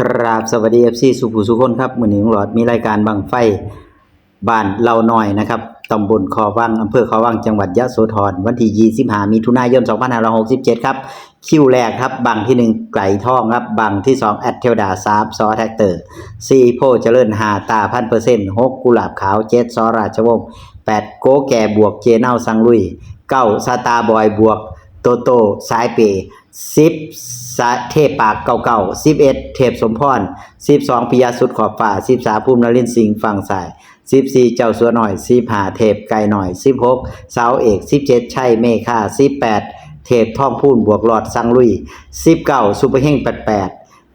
ครับสวัสดีเอฟซีสุภูสุคนครับมื้อนี้ลุงหลอดมีรายการบังไฟบ้านเราหน่อยนะครับตำบลคอวังอำเภอคอวังจังหวัดยะโสธรวันที่25มิถุนายน 2567 ครับ คิวแรกครับบังที่ 1 ไก่ทองครับ บังที่ 2 แอดเทลดา3ซอแท็กเตอร์4โพเจริญ5ตาพันเปอร์เซ็นต์6กุหลาบขาว7ซอราชวงศ์8โกแก่บวกเจเน่าสังลุย9สตาบอยบวก โตโตสายเปสิบสเทพปากเก่าๆสิบเอ็ดเทพสมพรสิบสองปิยสุดขอบฝ่าสิบสามภูมินรินสิงห์ฝั่งสายสิบสี่เจ้าสัวหน่อยสิบห้าเทพไก่หน่อยสิบหกสาวเอกสิบเจ็ดชัยเมฆาสิบแปดเทพท่องพูนบวกหลอดสังลุยสิบเก้าซุปเปอร์เฮงแปดแปด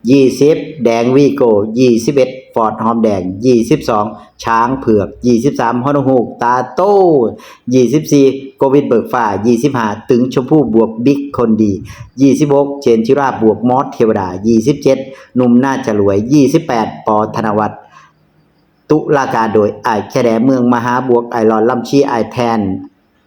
ยี่สิบแดงวีโกยี่สิบเอ็ดฟอร์ดหอมแดงยี่สิบสองช้างเผือกยี่สิบสามฮอนฮูกตาโต้ยี่สิบสี่โกวิดเบิกฟ้ายี่สิบห้าตึงชมพู่บวกบิ๊กคนดียี่สิบหกเจนชิราบวกมอสเทวดายี่สิบเจ็ดหนุ่มหน่าจะรวยยี่สิบแปดปอธนวัฒน์ตุลาการโดยไอแคแดเมืองมหาบวกไอรอนลำชีไอแทน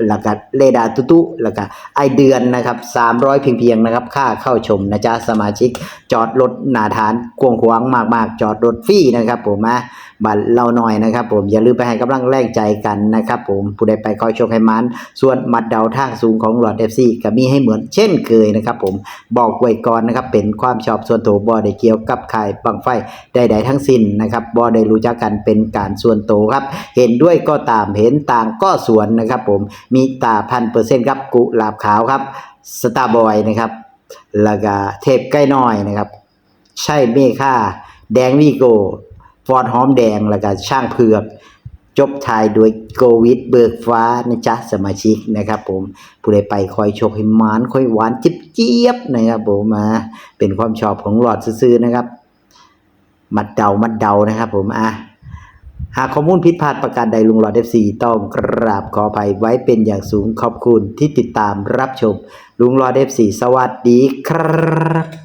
แล้วก็เลดาตุตุแล้วก็ไอเดือนนะครับ300เพียงๆนะครับค่าเข้าชมนะจ๊ะสมาชิกจอดรถหนาฐานกวงขวางมากๆ จอดรถฟรีนะครับ ผมนะบัตรเราหน่อยนะครับ ผมอย่าลืมไปให้กำลังแรงใจกันนะครับ ผมผู้ใดไปคอยชคให้มันส่วนมัดเดาทางสูงของหลอด FC ก็มีให้เหมือนเช่นเคยนะครับ ผมบอกไว้ก่อนนะครับเป็นความชอบส่วนตัวบ่ได้เกี่ยวกับขายบังไฟใดๆทั้งสิ้นนะครับบ่ได้รู้จักกันเป็นการส่วนตัวครับ เห็นด้วยก็ตามเห็นต่างก็สวนนะครับ ผมมีตาพันเปอร์เซ็นต์ครับกุหลาบขาวครับสตาร์บอยนะครับแล้วก็เทพใกล้น้อยนะครับ ใช่เมค่า แดงวีโกฟอร์ดหอมแดงแล้วก็ช่างเผือกจบท้ายด้วยโกวิดเบิกฟ้านะจ๊ะสมาชิกนะครับ ผมผู้ใดไปคอยโชคให้มานคอยหวานจิบเจี๊ยบนะครับผมมาเป็นความชอบของหลอดซื้อนะครับ มัดเดามัดเดานะครับ ผมอะ หากข้อมูลผิดพลาดประการใดลุงหลอด FC ต้องกราบขออภัยไว้เป็นอย่างสูงขอบคุณที่ติดตามรับชม ลุงหลอด FC สวัสดีครับ